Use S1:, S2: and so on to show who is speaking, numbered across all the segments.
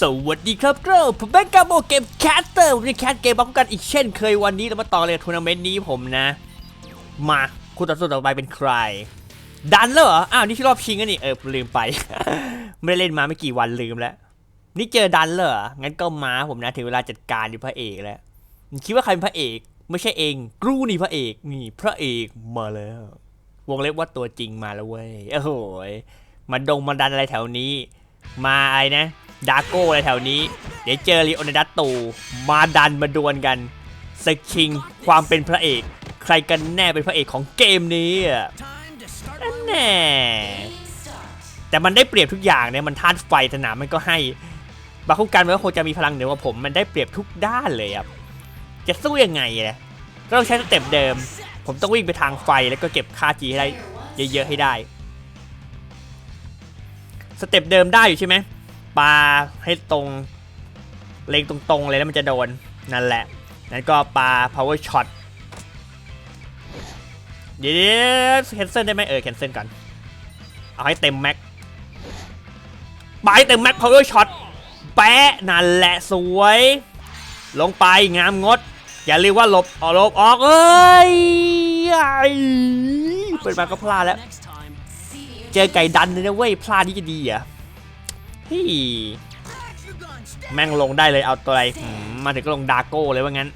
S1: สวัสดีครับเกรอผมเป็นกาโมเกมแคสเตอร์ผมจะแคสเกมบัฟกันอีกเช่นเคยวันนี้เรามาต่อเลยทัวร์นาเมนต์นี้ผมนะ มาคู่ต่อสู้ต่อไปเป็นใคร ดันแล้วเหรอ อ้าว นี่ที่รอบชิงกันนี่ เออ ลืมไป ไม่ได้เล่นมาไม่กี่วันลืมแล้ว นี่เจอดันแล้วเหรอ งั้นก็มาผมนะ ถึงเวลาจัดการดิพระเอกแล้วคิดว่าใครเป็นพระเอก ไม่ใช่เอง กรูนี่พระเอกนี่พระเอกมาแล้ว วงเล็บว่าตัวจริงมาแล้วเว้ยโอ้โหยมาดงมาดันอะไรแถวนี้ มาไอะไรนะ ดาโก้อะไรแถวนี้ เดี๋ยวเจอริโอนาดัตตูมาดันมาดวลกันสคิงความเป็นพระเอก ใครกันแน่เป็นพระเอกของเกมนี้อะนั่นแน่แต่มันได้เปรียบทุกอย่างเนี่ยมันธาตุไฟสนามมันก็ให้บาคุกันมันก็คงจะมีพลังเหนือกว่าผม มันได้เปรียบทุกด้านเลยครับจะสู้ยังไงอะก็ต้องใช้สเต็ปเดิม ผมต้องวิ่งไปทางไฟแล้วก็เก็บค่าจีให้ได้เยอะๆให้ได้สเต็ปเดิมได้อยู่ใช่ไหม ปาให้ตรง เล็งตรงๆเลยแล้วมันจะโดน นั่นแหละ นั้นก็ปา power shot เดี๋ยวแคนเซิลได้ไหมเออแคนเซิลก่อน เอาให้เต็มแม็กปาให้เต็มแม็ก power shot แปะนั่นแหละสวย ลงไปงามงด อย่าเรียกว่าหลบออกหลบออกเอ้ยไอ้เปิดมาก็พลาดแล้ว เจอไก่ดันเลยนะเว้ยพลาดที่จะดีเหรอะ ฮี่แม่งลงได้เลยเอาตัวอะไรหืมมาถึงก็ลงดาโก้เลยว่างั้น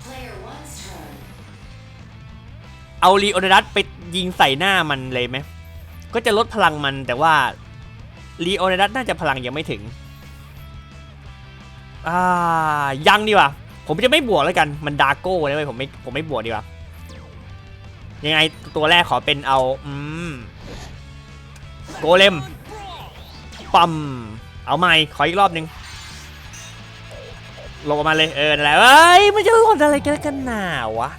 S1: เอาลีโอนาดัสไปยิงใส่หน้ามันเลยไหม ก็จะลดพลังมันแต่ว่าลีโอนาดัสน่าจะพลังยังไม่ถึง อ่า ยังดีกว่าผมจะไม่บวกแล้วกัน มันดาโก้เลยเว้ยผมไม่ ผมไม่บวกดีกว่า ยังไงตัวแรกขอเป็นเอา อืม โกเลม ปั๊ม เอาใหม่ ขออีกรอบหนึ่งลงมาเลยเออแหละเอ้ยมันจะหล่นอะไรกันกันหนาวะ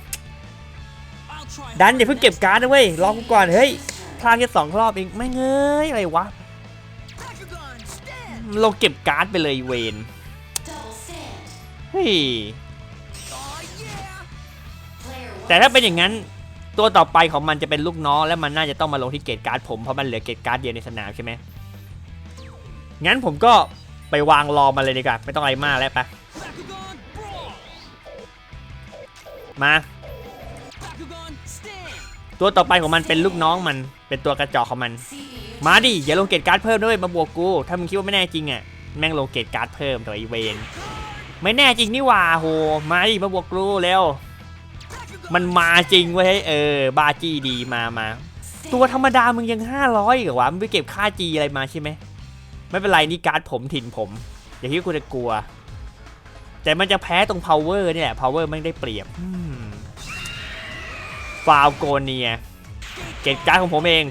S1: ดันเดี๋ยวเพิ่งเก็บการ์ดนะเว้ยรอกูก่อน เฮ้ยพลาดแค่สองรอบเองไม่เงยอะไรวะเราเก็บการ์ดไปเลยเวนเฮ้ยแต่ถ้าเป็นอย่างนั้นตัวต่อไปของมันจะเป็นลูกน้องและมันน่าจะต้องมาลงที่เกตการ์ดผมเพราะมันเหลือเกตการ์ดเดียวในสนามใช่ไหม งั้นผมก็ไปวางรอมาเลยดีกว่า ไม่ต้องอะไรมากแล้วปะมา ตัวต่อไปของมันเป็นลูกน้องมันเป็นตัวกระจอกของมัน มาดิอย่าลงเกตการ์ดเพิ่มด้วยมาบวกกู ถ้ามึงคิดว่าไม่แน่จริงอะแม่งลงเกตการ์ดเพิ่มตัวอีเวนไม่แน่จริงนี่ว่าโหมาดิมาบวกกูเร็วมันมาจริงเว้ยเออบาจีดีมามาตัวธรรมดามึงยัง 500เหรอวะมึงไปเก็บค่าจีอะไรมาใช่ไหม ไม่เป็นไรนี่การ์ดผมถิ่นผม อย่าคิดว่ากูจะกลัว แต่มันจะแพ้ตรง power นี่แหละ power ไม่ได้เปรียบฟาวโกเนีย เกตการ์ดของผมเอง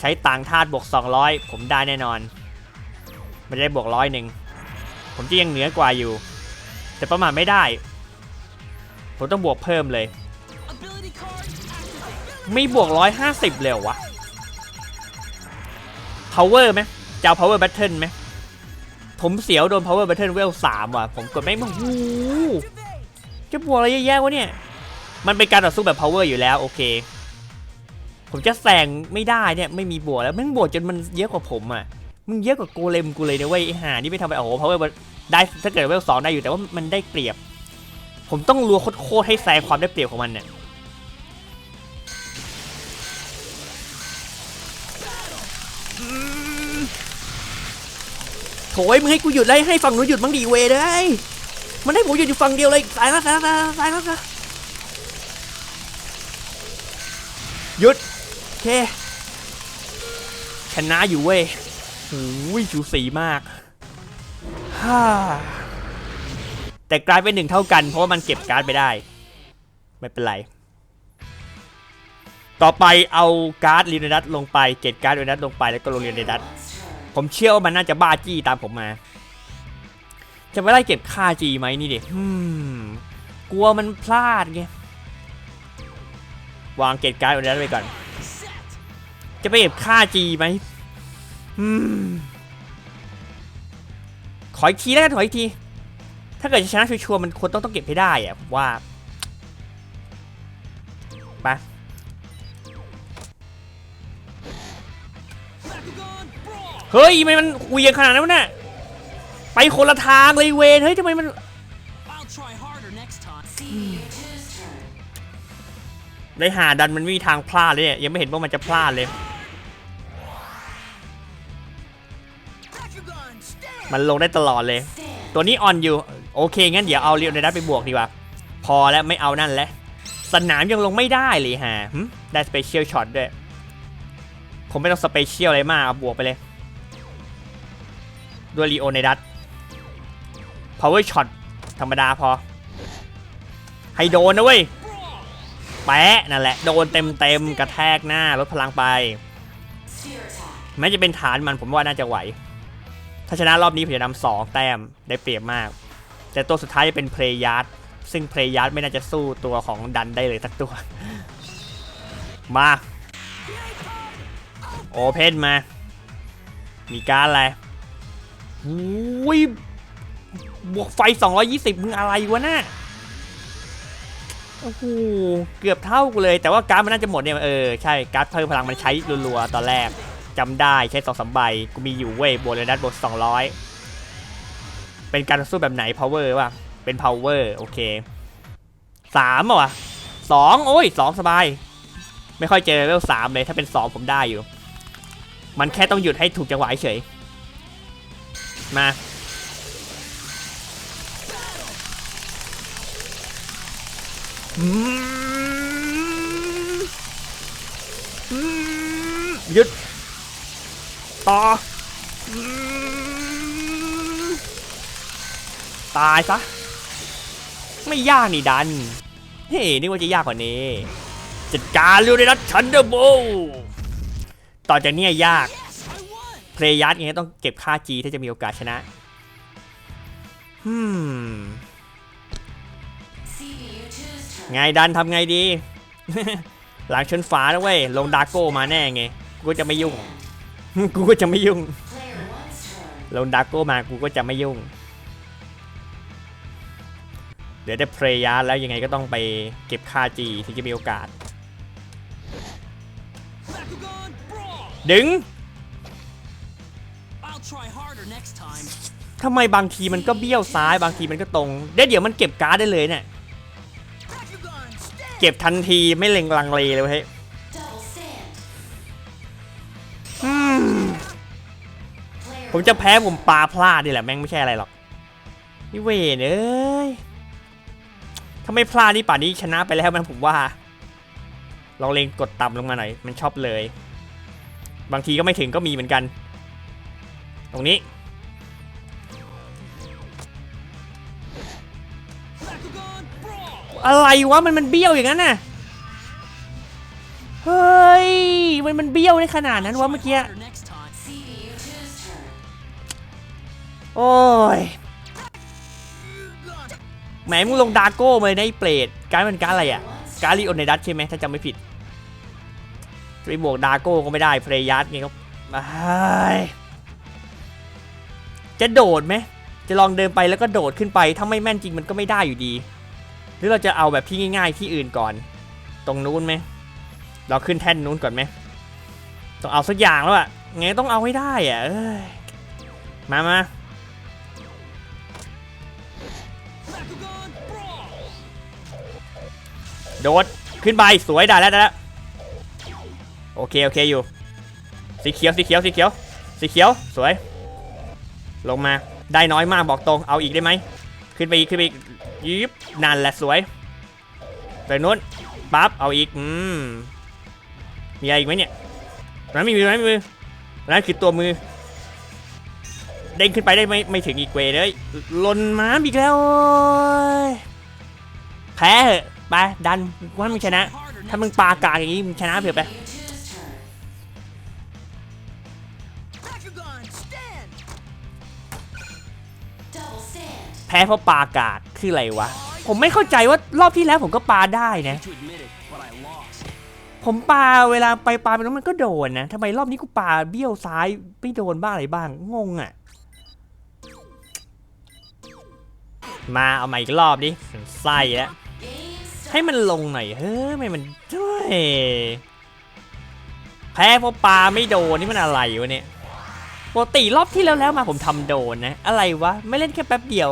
S1: ใช้ต่างธาตุบวก 200 ผมได้แน่นอนไม่ได้บวกร้อยหนึ่ง ผมจะยังเหนือกว่าอยู่ แต่ประมาทไม่ได้ ผมต้องบวกเพิ่มเลย ไม่บวก 150 เลยเรอวะ power ไหม จะเอา power battle ไหมผมเสียวโดน power battle เวล3ว่ะ ผมกดไม่มาหูจะบวกอะไรเยอะแยะวะเนี่ย มันเป็นการต่อสู้แบบ power อยู่แล้วโอเค ผมจะแซงไม่ได้เนี่ยไม่มีบวกแล้วแม่งบวกจนมันเยอะกว่าผมอะ มึงเยอะกว่าโกเลมกูเลยนะเว้ยไอ้ห่านี่ไม่ทำไปโอ้โห power ได้ถ้าเกิดเวลสองได้อยู่แต่ว่ามันได้เปรียบ ผมต้องรัวโคตรให้แซงความได้เปรียบของมันเนี่ย โถยมึงให้กูหยุดเลยให้ฝั่งนู้นหยุดมั้งดีเวเลยมันให้ผมหยุดอยู่ฝั่งเดียวเลยสายแล้วสายแล้วสายแล้วหยุดโอเคชนะอยู่เว้ยโอ้ยจูสีมากฮ่าแต่กลายเป็นหนึ่งเท่ากันเพราะว่ามันเก็บการ์ดไปได้ ไม่เป็นไร ต่อไปเอาการ์ดลีนดัตลงไปเก็บการ์ดลีนดัตลงไปแล้วก็ลงลีนดัต ผมเชื่อว่ามันน่าจะบ้าจี้ตามผมมา จะไม่ได้เก็บค่าจีไหมนี่ดิอืมกลัวมันพลาดไง วางเกตการ์ดไว้นั้นไปก่อน จะไปเก็บค่าจีไหมขออีกทีแล้วกันขออีกที ถ้าเกิดจะชนะชัวร์มันควรต้องต้องเก็บให้ได้อะว่า เฮ้ยทำไมมันเหวียงขนาดนั้นวะเนี่ยไปคนละทางเลยเวนเฮ้ยทำไมมัน
S2: I'll try harder next time.
S3: CB2's turn.
S1: ได้หาดันมันไม่มีทางพลาดเลยเนี่ยยังไม่เห็นว่ามันจะพลาดเลย
S2: Bakugan, stand!
S1: มันลงได้ตลอดเลย
S3: Stand.
S1: ตัวนี้ออนอยู่ โอเคงั้นเดี๋ยวเอาเรียวในดัตไปบวกดีกว่า พอแล้วไม่เอานั่นแล้ว สนามยังลงไม่ได้เลยฮะหึได้สเปเชียลช็อตด้วย ผมไม่ต้องสเปเชียลอะไรมากเอาบวกไปเลย ด้วยรีโอในดัต power shot ธรรมดาพอ ให้โดนนะเว้ย แปะนั่นแหละ โดนเต็มเต็มๆกระแทกหน้าลดพลังไป แม้จะเป็นฐานมันผมว่าน่าจะไหว ถ้าชนะรอบนี้ผมจะนำสองแต้มได้เปรียบมาก แต่ตัวสุดท้ายจะเป็นเพลยาร์ดซึ่งเพลยาร์ดไม่น่าจะสู้ตัวของดันได้เลยสักตัว มา โอเพนมา มีการอะไร หุยบวกไฟ 220 มึงอะไรวะน่ะโอ้โหเกือบเท่ากูเลย แต่ว่าการดมันน่าจะหมดเนี่ย เออ ใช่ การ์ดเพิ่มพลังมันใช้รัวๆ ตอนแรกจำได้ใช้สองสามใบ กูมีอยู่เว้ยบวกเลยนัดบวกสองร้อยเป็นการสู้แบบไหน power ป่ะเป็น power โอเคสามอะวะสองโอ้ยสองสบาย ไม่ค่อยเจอเลเวลสามเลยถ้าเป็นสองผมได้อยู่ มันแค่ต้องหยุดให้ถูกจังหวะเฉย มาหยุดต่อ ตายซะ ไม่ยากนี่ดัน เฮ้นี่ว่าจะยากกว่านี้ จัดการเร็วเลยนะชันเดอร์โบต่อจากนี้ยาก เพลย์ยัดไงต้องเก็บค่า G ถ้าจะมีโอกาสชนะอืมไงดันทำไงดี หลังชนฝาแล้วเว้ย ลงดาร์โก้มาแน่ไง กูก็จะไม่ยุ่ง กูก็จะไม่ยุ่ง ลงดาร์โก้มากูก็จะไม่ยุ่ง เดี๋ยวได้เพลย์ยาร์แล้วยังไงก็ต้องไปเก็บค่า G ถึงจะมีโอกาส ดึง ทำไมบางทีมันก็เบี้ยวซ้ายบางทีมันก็ตรงเดี๋ยวเดี๋ยวมันเก็บการ์ดได้เลยเนี่ย
S2: Bakugan, stand!
S1: เก็บทันทีไม่เล็งลังเลเลยเว้ย
S3: Double stand.
S1: อืม
S3: Player
S1: ผมจะแพ้ผมปลาพลาดนี่แหละแม่งไม่ใช่อะไรหรอกนี่เวนเอ้ยถ้าไม่พลาดนี่ป่านนี้ชนะไปแล้วมันผมว่าลองเลงกดต่ำลงมาหน่อยมันชอบเลย บางทีก็ไม่ถึงก็มีเหมือนกันต รงนี้
S2: Bakugan, brawl!
S1: อะไรวะมันมันเบี้ยวอย่างนั้นน่ะ เฮ้ย มันมันเบี้ยวในขนาดนั้นวะ
S2: Try
S1: เมื่อกี้
S2: harder next time.
S3: CBU2's turn.
S1: โอ้ย
S2: Bakugan,
S1: แหมมึงลงดาร์โก้มาเลยนะไอ้เปรตการดมันการดอะไรอะ
S3: One's
S1: การดลีโอเนดัสใช่ไหมถ้าจำไม่ผิดจะไปบวกดาร์โก้ก็ไม่ได้เพลย์ยัดไงก็อ้าย จะโดดไหมจะลองเดินไปแล้วก็โดดขึ้นไป ถ้าไม่แม่นจริงมันก็ไม่ได้อยู่ดี หรือเราจะเอาแบบที่ง่าย ๆ ที่อื่นก่อน ตรงนู้นไหมเราขึ้นแท่นนู้นก่อนไหมต้องเอาสักอย่างแล้วอะไงต้องเอาให้ได้อะมามาโดดขึ้นไปสวยได้แล้วได้แล้วโอเคโอเคอยู่ สีเขียวสีเขียวสีเขียวสีเขียวสวย ลงมาได้น้อยมากบอกตรงเอาอีกได้ไหมขึ้นไปอีกขึ้นไปอีกยิบนั่นแหละสวยไปนู้นปั๊บเอาอีกอืมมีอะไรอีกไหมเนี่ยนั้นไม่มีนั้นม่มีนั้นคือตัวมือ เด้งขึ้นไปได้ไหมไม่ถึงอีกเวเลยลนม้าอีกแล้วแพ้เหอะไปดันว่ามึงชนะ ถ้ามึงปากากอย่างนี้มึงชนะเถอะไป แพ้เพราะปากากคืออะไรวะ ผมไม่เข้าใจว่ารอบที่แล้วผมก็ปาได้นะ ผมปาเวลาไปปาไปแล้วมันก็โดนนะทำไมรอบนี้กูปาเบี้ยวซ้ายไม่โดนบ้างอะไรบ้าง งงอะ มาเอาใหม่อีกรอบดิไส้แล้วให้มันลงหน่อยเฮ้ยไม่มันด้วยแพ้เพราะปาไม่โดนนี่มันอะไรวะเนี่ยปกติรอบที่แล้วแล้วมาผมทำโดนนะ อะไรวะ ไม่เล่นแค่แป๊บเดียว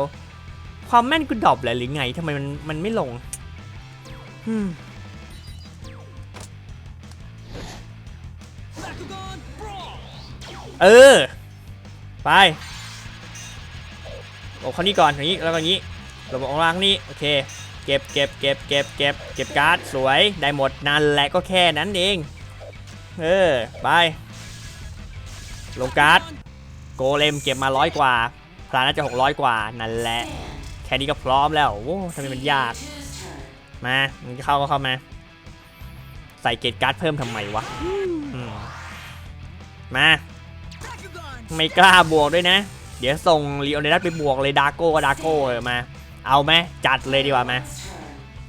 S1: ความแม่นกูดรอปเลยหรือไงทำไมมันมันไม่ลงอืม
S2: Bakugan, brawl!
S1: เออ ไปโอ้ข้อนี้ก่อนอย่างนี้แล้วก็อย่างนี้ระบบของล่างนี่โอเค เก็บเก็บเก็บเก็บเก็บเก็บการ์ดสวยได้หมดนั่นแหละก็แค่นั้นเอง เออ ไป ลงการ์ดโกเลมเก็บมาร้อยกว่าพลาน่าจะ600กว่านั่นแหละ
S3: Stand.
S1: แค่นี้ก็พร้อมแล้วโอ้ทำไมมันยาก มามึงจะเข้าก็เข้ามา ใส่เกตการ์ดเพิ่มทำไมวะมา ไม่กล้าบวกด้วยนะ เดี๋ยวส่งลีโอเนดัสไปบวกเลยดาโก้ก็ดาโก้เออมา เอาไหมจัดเลยดีกว่ามา
S3: Turn.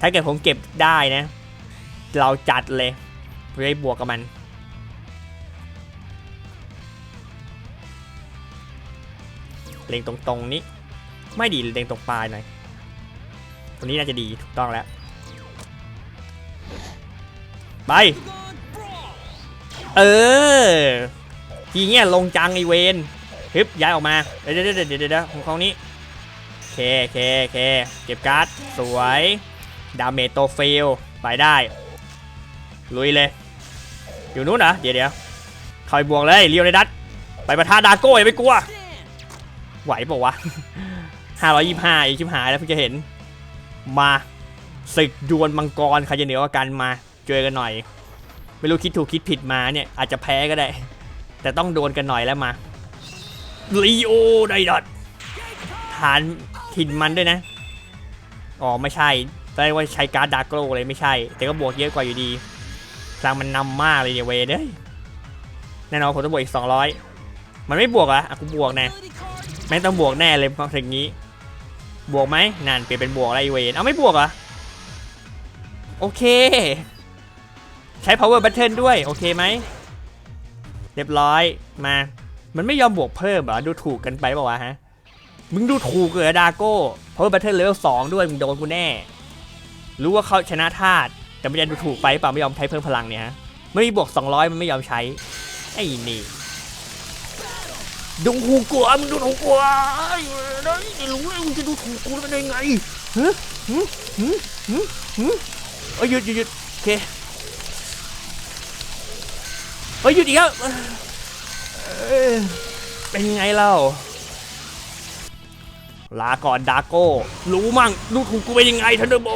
S1: ถ้าเกิดผมเก็บได้นะ เราจัดเลยเพื่อให้บวกกับมันเล็งตรงๆนี้ ไม่ดีเล็งตรงปลายหน่อยตรงนี้น่าจะดีถูกต้องแล้ว ไป เออ ทีเงี้ยลงจังไอเวนฮึบย้ายออกมา เดี๋ยวเดี๋ยวเดี๋ยวเดี๋ยวเดี๋ยวของนี้เคเคเคเก็บการ์ด สวย ดาเมจโตฟิลไปได้ ลุยเลย อยู่นู้นเหรอ เดี๋ยวเดี๋ยวเข้าไปบวกเลยเรียวในดัตไปประท่าดาโก้อย่าไปกลัว ไหวบอกวะ 525 อีกชิบหายแล้วเพิ่งจะเห็น มาศึกดวลมังกรใครจะเหนือกว่ากันมาเจอกันหน่อย ไม่รู้คิดถูกคิดผิดมาเนี่ย อาจจะแพ้ก็ได้ แต่ต้องโดนกันหน่อยแล้วมาลีโอไดดัตฐานถิ่นมันด้วยนะ อ๋อ ไม่ใช่แปลว่าใช้การ์ดดาร์กโกเลยไม่ใช่ แต่ก็บวกเยอะกว่าอยู่ดีพลังมันนำมากเลยเนี่ยเวเด้ยแน่นอนผมต้องบวกอีก 200 มันไม่บวกอะอะกูบวกแน่แม่ต้องบวกแน่เลยพอถึงนี้ บวกไหมนั่นเปลี่ยนเป็นบวกอะไรเวนเอาไม่บวกเหรอโอเค ใช้ power button ด้วย โอเคไหม เรียบร้อยมา มันไม่ยอมบวกเพิ่มเหรอ ดูถูกกันไปเปล่าวะฮะ มึงดูถูกเลยดาโก้ power button level 2ด้วย มึงโดนกูแน่ รู้ว่าเขาชนะธาตุแต่ไม่ได้ดูถูกไปเปล่าไม่ยอมใช้เพิ่มพลังเนี่ยฮะ ไม่มีบวก 200 มันไม่ยอมใช้ ไอ้นี่ ดูถูกกูอะมึงดูถูกกูอะไอ้เว้ยไม่รู้เลยมึงจะดูถูกกูได้ยังไงฮะฮึฮึฮึฮึเอ้ยหยุดหยุดหยุดโอเคเฮ้ยหยุดอีกแล้วเอ้ยเป็นไงเล่าลาก่อนดาโก้ รู้มั่งดูถูกกูเป็นยังไงทันเดอร์โบ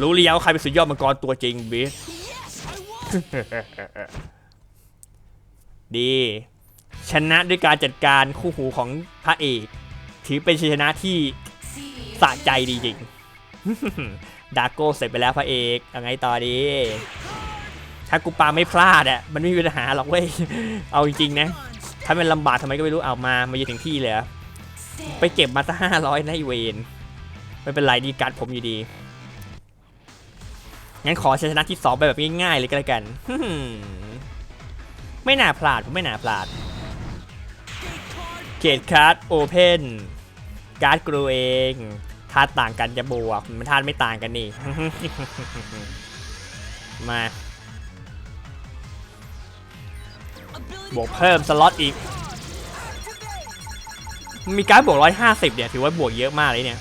S1: รู้หรือยังว่าใครเป็นสุดยอดมังกรตัวจริงบี
S2: yes, I won!
S1: ดี ชนะด้วยการจัดการคู่หูของพระเอก ถือเป็นชัยชนะที่
S3: CPU
S1: สะใจดีจริงดาโก้เสร็จไปแล้วพระเอกยังไงต่อดีถ้ากูปาไม่พลาดอะมันไม่มีปัญหาหรอกเว้ยเอาจริงๆนะ ถ้ามันลำบากทำไมก็ไม่รู้เอามามายืนถึงที่เลยเหรอ
S3: Stand.
S1: ไปเก็บมาตั้งห้าร้อยนะไอเวนไม่เป็นไรดีการดผมอยู่ดีงั้นขอชัยชนะที่สองไปแบบง่ายๆเลยก็แล้วกัน ไม่น่าพลาดผมไม่น่าพลาดเกตการ์ดโอเพนการ์ดกรูเองธาตุต่างกันจะบวกมันธาตุไม่ต่างกันนี่ มาบวกเพิ่มสล็อตอีก มีการดบวก150เนี่ยถือว่าบวกเยอะมากเลยเนี่ย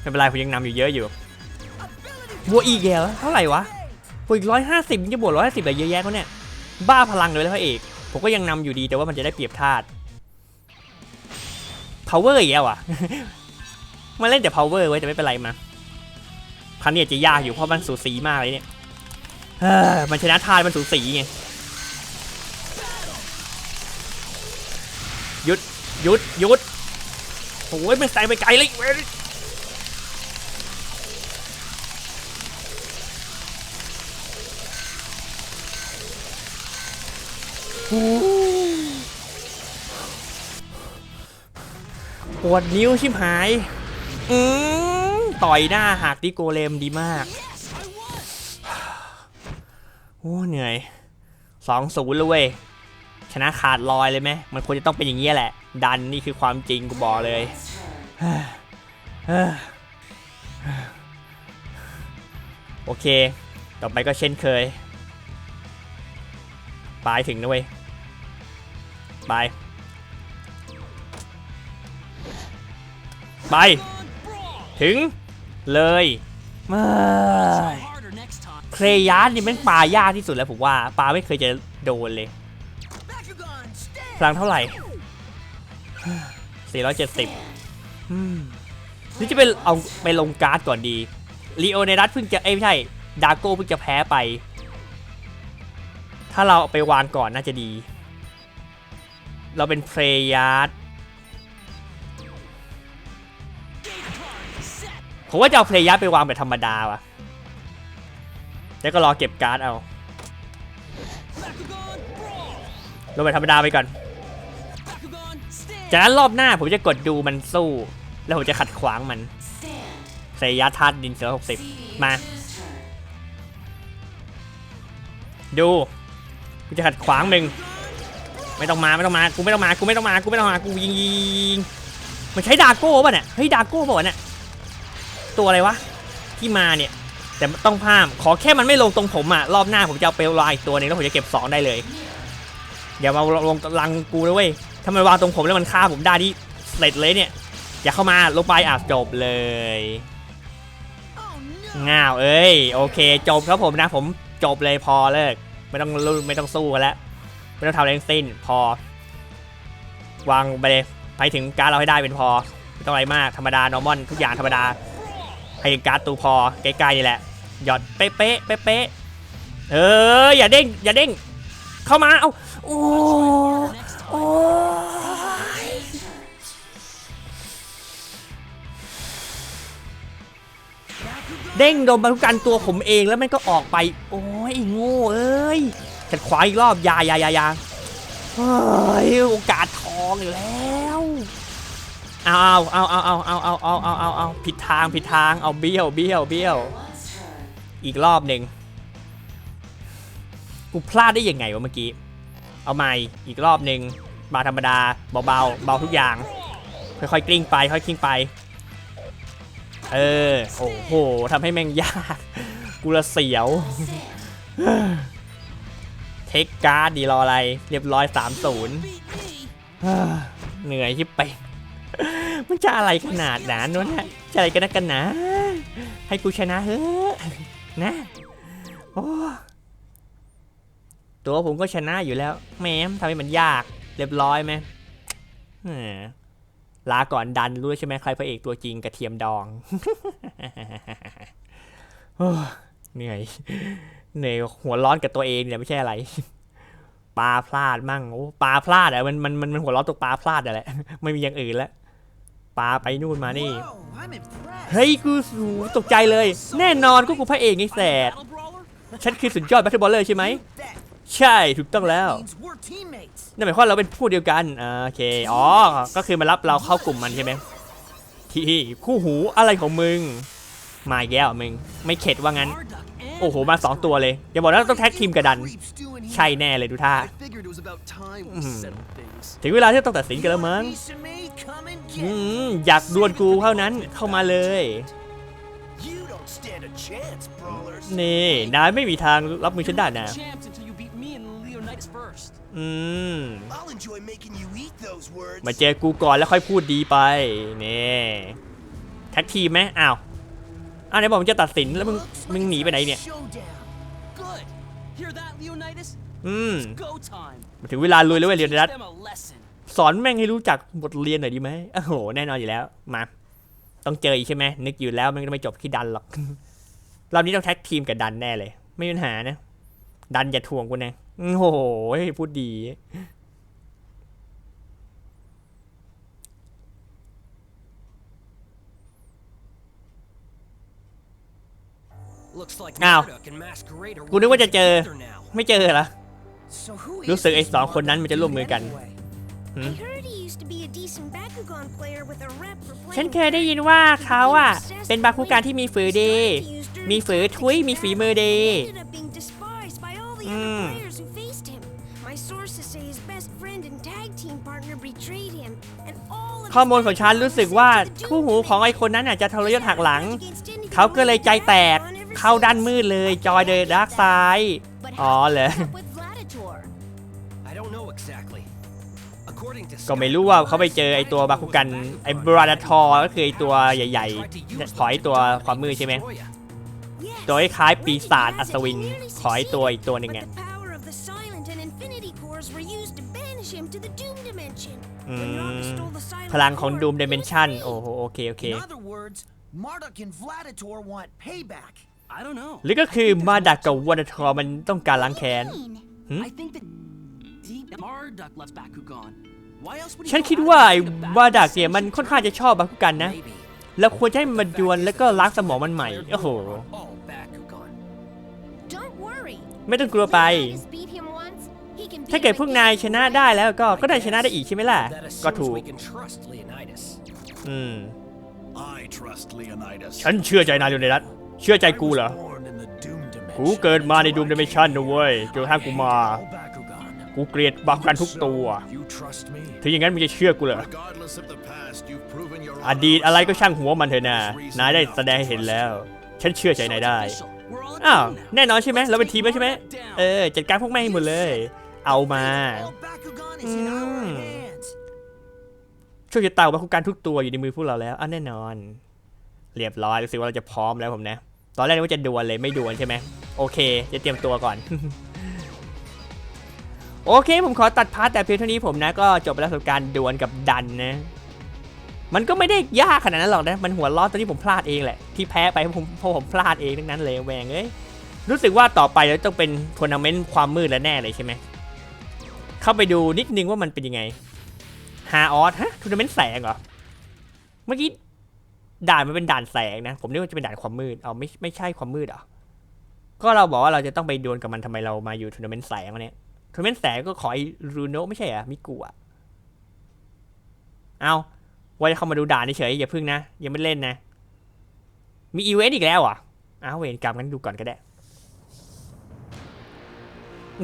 S1: ไม่เป็นไรผมยังนำอยู่เยอะอยู่ บวกอีกแล้วเท่าไหร่วะ บวกอีก150มันจะบวก150อะไรเยอะแยะเขาเนี่ย บ้าพลังเลยแล้วพระเอก ผมก็ยังนำอยู่ดีแต่ว่ามันจะได้เปรียบธาตุ power อีกแล้วอะ มาเล่นแต่ power ไว้แต่ไม่เป็นไรมาครั้งนี้จะยากอยู่เพราะมันสูสีมากเลยเนี่ยเฮ้ยมันชนะธาตุมันสูสีไงหยุดหยุดหยุดโอ้ยมันใส่ไปไกลเลย ปวดนิ้วชิบหาย อืมต่อยหน้าหักดิโกเลมดีมาก โอ้ เหนื่อยสองศูนย์เลยเว้ย ชนะขาดลอยเลยไหม มันควรจะต้องเป็นอย่างนี้แหละ ดันนี่คือความจริงกูบอกเลยโอเค ต่อไปก็เช่นเคย ปลายถึงนะเว้ยไปไป
S2: On brawl.
S1: ถึงเลยไม่
S2: Try harder next time.
S1: เครยาร์ดนี่แม่งปลายากที่สุดแล้วผมว่าปลาไม่เคยจะโดนเลย
S2: Bakugan, stand.
S1: พลังเท่าไหร่ 470อืมนี่จะไปเอาไปลงการ์ดก่อนดีลีโอเนรัสเพิ่งจะเอ้ยไม่ใช่ ดาโก้เพิ่งจะแพ้ไป ถ้าเราไปวางก่อนน่าจะดี เราเป็นเพลยาร์ดผมว่าจะเอาเพลยาร์ดไปวางแบบธรรมดาวะแล้วก็รอเก็บการ์ดเอาลงแบบธรรมดาไปก่อน จากนั้นรอบหน้าผมจะกดดูมันสู้ แล้วผมจะขัดขวางมันเพลยาร์ดทัดดินเสือหกสิบมา ดู กูจะขัดขวางมึงไม่ต้องมาไม่ต้องมากูไม่ต้องมากูไม่ต้องมากูไม่ต้องมากูยิงยิงมันใช้ดาโก้ป่ะเนี่ยเฮ้ยดาโก้ป่ะวะเนี่ยตัวอะไรวะที่มาเนี่ยแต่ต้องพามขอแค่มันไม่ลงตรงผมอะรอบหน้าผมจะเอาไปวางอีกตัวหนึงแล้วผมจะเก็บสองได้เลยอย่ามาลงลังกูนะเว้ยถ้ามันวางตรงผมแล้วมันฆ่าผมได้นี่เสร็จเลยเนี่ย อย่าเข้ามาลงไปอะจบเลย
S2: Oh no.
S1: ง่าวเอ้ยโอเค จบครับผมนะผมจบเลยพอเลิก ไม่ต้องลุ้นไม่ต้องสู้กันแล้วไม่ต้องทำอะไรทั้งสิ้นพอ วางไปเลยไปถึงการดเราให้ได้เป็นพอไม่ต้องอะไรมากธรรมดานอร์มอนทุกอย่างธรรมดาให้ถึงการดตูพอใกล้ๆนี่แหละ หยอดเป๊ะเป๊ะเป๊ะเอออย่าเด้งอย่าเด้งเข้ามาเอาโอ้โอ้ เด้งโดนบรรทุกันตัวผมเองแล้วมันก็ออกไป โอ้ยโง่เอ้ยขัดขวาอีกรอบยายายายาเฮ้ยโอกาสทองอยู่แล้วเอาเอาเอาเอาเอาเอาเอาเอาเอาเอาผิดทางผิดทางเอาเบี้ยวเบี้ยวเบี้ยว อีกรอบหนึ่งกูพลาดได้ยังไงวะเมื่อกี้ เอาใหม่อีกรอบหนึ่งมาธรรมดาเบาๆเบาทุกอย่าง ค่อยๆกลิ้งไปค่อยๆกลิ้งไป เออ โอ้โหทำให้แม่งยาก กูละเสียว เทคการ์ดดีรออะไร เรียบร้อย3 0
S2: Beat me.
S1: เหนื่อยที่ไปมันจะอะไรขนาดนั้นวะเนี่ยจะอะไรกันนักกันนะ ให้กูชนะเฮ้อนะโอ้ตัวผมก็ชนะอยู่แล้วแหมทำให้มันยาก เรียบร้อยไหม ลาก่อนดันรู้ใช่ไหมใครพระเอกตัวจริงกระเทียมดองเหนื่อยเหนื่อยหัวร้อนกับตัวเองเนี่ยไม่ใช่อะไรปลาพลาดมั่งโอ้ปลาพลาดอะมันมันมันมันหัวร้อนตัวปลาพลาดอะแหละไม่มีอย่างอื่นแล้วปลาไปนู่นมานี่เฮ้ยกูสูตกใจเลย แน่นอนก็กูพระเอกไงแสดฉันคือสุดยอดแบทเทิลบอลเลยใช่ไหมใช่ถูกต้องแล้ว นั่นหมายความว่าเราเป็นผู้เดียวกันอ่าโอเคอ๋อก็คือมารับเราเข้ากลุ่มมันใช่ไหมที่คู่หูอะไรของมึง มาอีกแล้วมึง ไม่เข็ดว่างั้น โอ้โห มาสองตัวเลยอย่าบอกนะต้องแท็กทีมกับดัน ใช่แน่เลยดูท่า ถึงเวลาที่ต้องตัดสินกันแล้วมั้งอืมอยากดวลกูเท่านั้นเข้ามาเลย นี่ นายไม่มีทางรับมือฉันได้นะ อืม
S2: I'll enjoy making you eat those words.
S1: มาเจอกูก่อนแล้วค่อยพูดดีไปนี่แท็กทีมไหมอ้าวอ้าวไหนบอกมึงจะตัดสินแล้วมึงมึงหนีไปไหนเนี่ย
S2: Showdown. Good. Hear that, Leonidas?
S1: อืม
S2: Go time.
S1: มาถึงเวลาลุยแล้วเว้ยเรียนรัต
S2: Teach them a lesson.
S1: สอนแม่งให้รู้จักบทเรียนหน่อยดีไหมโอ้โห แน่นอนอยู่แล้ว มา ต้องเจออีกใช่ไหม นึกอยู่แล้วมันก็ไม่จบที่ดันหรอก รอบนี้ต้องแท็กทีมกับดันแน่เลย ไม่มีปัญหานะ ดันอย่าทวงกูนะ โอ้โหพูดดี
S2: Looks like
S1: Ow.
S2: Murdoch and Masquerade are
S1: กูนึกว่าจะเจอ
S2: working together now.
S1: ไม่เจอเหรอ
S2: So who
S1: รู้
S2: is
S1: สึกไอ้
S2: this
S1: สองคน
S2: Bardock
S1: นั้นมันจะร่วมมือกัน
S2: anyway?
S4: I heard he used to be a decent Bakugan player with a rep for playing
S1: ฉันเคยได้ยินว่าเขาอะ เป็นบาคุการที่มีฝือดี มีฝือทุยมีฝีมือดี
S4: He ended My sources say his best friend and tag team partner betrayed him, and all of
S1: ข้อ
S4: his
S1: มูลของฉัน
S4: pals
S1: รู้สึกว่า
S4: sent the
S1: คู่หูของไอ้คนนั้นอาจจะทรยศหักหลัง เขาก็เลยใจแตกเข้าด้านมืดเลยจอยเดอะดาร์กไซด์
S4: But
S1: อ๋อ
S4: how
S1: เหรอ
S4: did he end up with Vladitor?
S2: exactly. According to
S1: ก็ไม่รู้ว่าเขาไปเจอไอตัวบาคุกันไอบราดาทอก็คือไอตัวใหญ่ๆขอไอตัวความมืดใช่ไหม
S4: Yes,
S1: ตัวคล้ายๆปีศาจ
S4: but it
S1: อัศวิน
S4: hasn't
S1: ขอไอตัวอีกตัวหนึ่ง
S4: But
S1: อะ
S4: him to the Doom Dimension.
S1: Mm.
S4: When Raga stole the Silent
S1: พลังของ
S4: Core,
S1: Doom
S4: he was
S1: Dimension
S4: free.
S1: โอ้โหโอเค โอเค
S2: In other words, Marduk and Vladitor want payback.
S5: I don't know.
S1: หรือก็คือมาดักกับวาดาทอมันต้องการล้างแค้น Hmm?
S5: I think that deep Marduk loves Bakugan. Why else would he
S1: ฉัน
S5: go
S1: คิด
S5: out
S1: ว่า
S5: and
S1: ไอ้
S5: fight the
S1: วา
S5: bad
S1: ดักเนี่ยมันค่อนข้างจะชอบบาคุกันนะ
S2: Maybe.
S1: เราควรจะให้มันมาดวลแล้วก็ล้างสมองมันใหม่ โอ้โห
S2: Oh, Bakugan.
S4: Don't worry.
S1: ไม่ต้องกลัวไป
S4: Just beat him once. He can beat
S1: ถ้าเกิด
S4: him
S1: พวก
S4: again
S1: นายชนะได้แล้วก็ก็ได้
S2: I
S1: ชนะได้
S2: guess
S1: อีกใช่ไหมล่ะ
S2: That
S1: ก็
S2: assumes
S1: ถูก
S2: we can trust Leonidas.
S1: อืม
S6: I trust Leonidas.
S1: ฉันเชื่อใจนายอยู่ในรัฐเชื่อใจกูเหรอ
S6: I was born in the Doom dimension.
S1: กูเกิดมาในดูมเดเมชันนะเว้ยจนกระทั่งกูมา
S2: Oh, Bakugan.
S1: กูเกลียดบาคุกันทุกตัว
S6: You trust me?
S1: ถึงอย่างนั้นมึงจะเชื่อกูเหรอ
S6: Regardless of the past, you've proven your
S1: อดีตอะไรก็ช่างหัวมันเถอะนะ นายได้แสดงให้เห็นแล้ว ฉันเชื่อใจนายได้
S5: Official. We're all a
S1: อ้าว
S5: team now.
S1: แน่นอนใช่ไหม เราเป็นทีมแล้วใช่ไหม
S5: Let's take Marduk
S1: เอ
S5: down.
S1: อจัดการพวกแม่งให้หมดเลย เอามา
S2: All Bakugan is in our
S1: Mm.
S2: hands.
S1: โช่วยจะเต่าบาคุกันทุกตัวอยู่ในมือพวกเราแล้วอะแน่นอน เรียบร้อยรู้สึกว่าเราจะพร้อมแล้วผมนะ ตอนแรกนึกว่าจะดวลเลยไม่ดวลใช่ไหมโอเค จะเตรียมตัวก่อน โอเค ผมขอตัดพาร์ทแต่เพียงเท่านี้ผมนะ ก็จบไปแล้วสำหรับการดวลกับดันนะ มันก็ไม่ได้ยากขนาดนั้นหรอกนะ มันหัวล้อตอนที่ผมพลาดเองแหละ ที่แพ้ไปเพราะผมเพราะผมพลาดเองทั้งนั้นเลยแหวงเอ้ยรู้สึกว่าต่อไปเราต้องเป็นทัวร์นาเมนต์ความมืดแล้วแน่เลยใช่ไหม เข้าไปดูนิดนึงว่ามันเป็นยังไงฮาออสฮะทัวร์นาเมนต์แสงเหรอ เมื่อกี้ด่านมันเป็นด่านแสงนะ ผมนึกว่าจะเป็นด่านความมืด เอาไม่ไม่ใช่ความมืดเหรอ ก็เราบอกว่าเราจะต้องไปดวลกับมันทำไมเรามาอยู่ทัวร์นาเมนต์แสงวะเนี่ยทัวร์นาเมนต์แสงก็ขอไอ้รูโนไม่ใช่เหรอมิกุอะเอาว่าจะเข้ามาดูด่านเฉยอย่าพึ่งนะยังไม่เล่นนะ มีอีเวนต์อีกแล้วอะอ้าวเวรกรรมกันดูก่อนก็ได้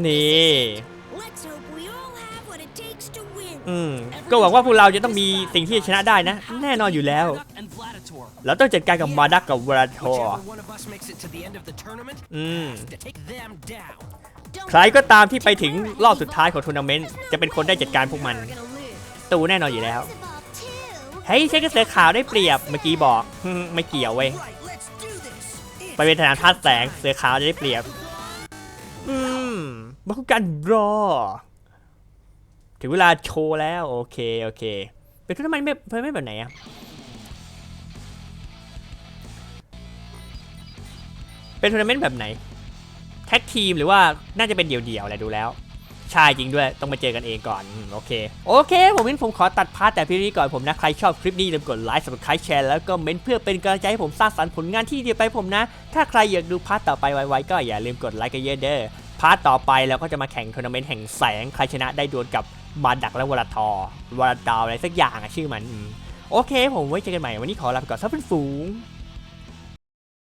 S1: นี่ อืมก็หวังว่าพวกเราจะต้องมีสิ่งที่จะชนะได้นะ แน่นอนอยู่แล้ว เราต้องจัดการกับมาดักกับวราทอ
S2: Whichever one of us makes it to the end of the tournament
S1: อืมใครก็ตามที่ไปถึงรอบสุดท้ายของทัวร์นาเมนต์จะเป็นคนได้จัดการพวกมัน ตูแน่นอนอยู่แล้ว เฮ้ยใช้กระเสือขาวได้เปรียบเมื่อกี้บอกไม่เกี่ยวเว้ยไปเป็นสนามท่าตุแสงเสือขาวจะได้เปรียบ อืมมาคุกันรอ ถึงเวลาโชว์แล้ว โอเค โอเค เป็นทัวร์นาเมนต์ไม่ทัวร์นาเมนต์แบบไหนอะเป็นทัวร์นาเมนต์แบบไหน แท็กทีมหรือว่าน่าจะเป็นเดี่ยวๆแหละดูแล้ว ใช่จริงด้วย ต้องมาเจอกันเองก่อนโอเค โอเค ผมงั้นผมขอตัดพาร์ทแต่พี่นี้ก่อนผมนะ ใครชอบคลิปนี้อย่าลืมกดไลค์ subscribe แชร์แล้วก็เมนเพื่อเป็นกำลังใจให้ผมสร้างสรรค์ผลงานที่ดีไปผมนะ ถ้าใครอยากดูพาร์ทต่อไปไวๆก็อย่าลืมกดไลค์กันเยอะเด้อพาร์ทต่อไปเราก็จะมาแข่งทัวร์นาเมนต์แห่งแสงใครชนะได้ดวลกับ บาดักและวลาทอวลาดาวอะไรสักอย่างอะชื่อมัน โอเค ผมไว้เจอกันใหม่ วันนี้ขอลาไปก่อนซับเป็นฝูง